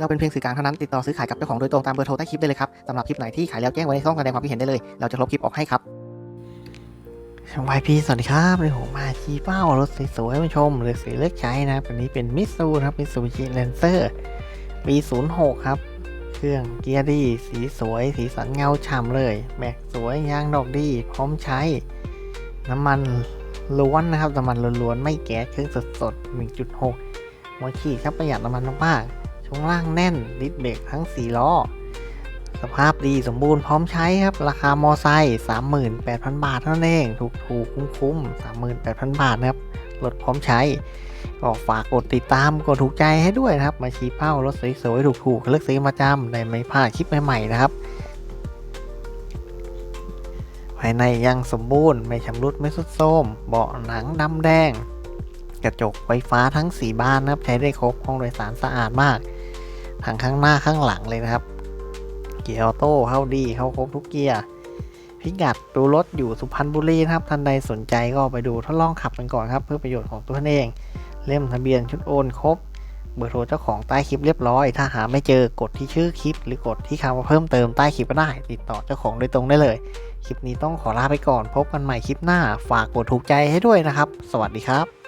เราเป็นเพียงสื่อกลางเท่านั้นติดต่อซื้อขายกับเจ้าของโดยตรงตามเบอร์โทรใต้คลิปได้เลยครับสำหรับคลิปไหนที่ขายแล้วแจ้งไว้ในช่องแสดงความคิดเห็นได้เลย เราจะลบคลิปออกให้ครับวายพีสวัสดีครับเลยผมมาชี้เป้ารถสวยๆมาชมเลยสีเลือกใช้นะครับอันนี้เป็นมิสูครับมิสูบิชิแลนเซอร์ปี06 ครับ เครื่องเกียร์ดี สีสวย สีสันเงาฉ่ำเลยแม็กสวยยางดอกดี พร้อมใช้ น้ำมันล้วนนะครับน้ำมันล้วนๆไม่แก๊สเครื่องสดๆ1.6หัวฉีดครับประหยัดน้ำมันมากๆ ช่วงล่างแน่นดิสเบรกทั้ง 4 ล้อ สภาพดีสมบูรณ์พร้อมใช้ครับ ราคามอไซค์38,000 บาทเท่านั้นเอง ถูกถูกคุ้มคุ้ม38,000 บาทนะครับรถพร้อมใช้ ก็ฝากกดติดตามกดถูกใจให้ด้วยนะครับ มาชี้เป้ารถสวยๆถูกๆเลือกซื้อมาจำได้ไม่พลาดคลิปใหม่ๆนะครับภายในยังสมบูรณ์ไม่ชำรุดไม่สุดโทรมเบาะหนังดำแดง กระจกไฟฟ้าทั้ง 4 บานนะครับ ใช้ได้ครบห้องโดยสารสะอาดมาก ทั้งข้างหน้าข้างหลังเลยนะครับ เกียร์ออโต้เข้าดีเข้าครบทุกเกียร์พิกัดดูรถอยู่สุพรรณบุรีนะครับท่านใดสนใจก็ไปดูทดลองขับกันก่อนครับ เพื่อประโยชน์ของตัวท่านเอง เล่มทะเบียนชุดโอนครบเบอร์โทรเจ้าของใต้คลิปเรียบร้อย ถ้าหาไม่เจอกดที่ชื่อคลิป หรือกดที่คำว่าเพิ่มเติมใต้คลิปก็ได้ ติดต่อเจ้าของโดยตรงได้เลย คลิปนี้ต้องขอลาไปก่อน พบกันใหม่คลิปหน้า ฝากกดถูกใจให้ด้วยนะครับ สวัสดีครับ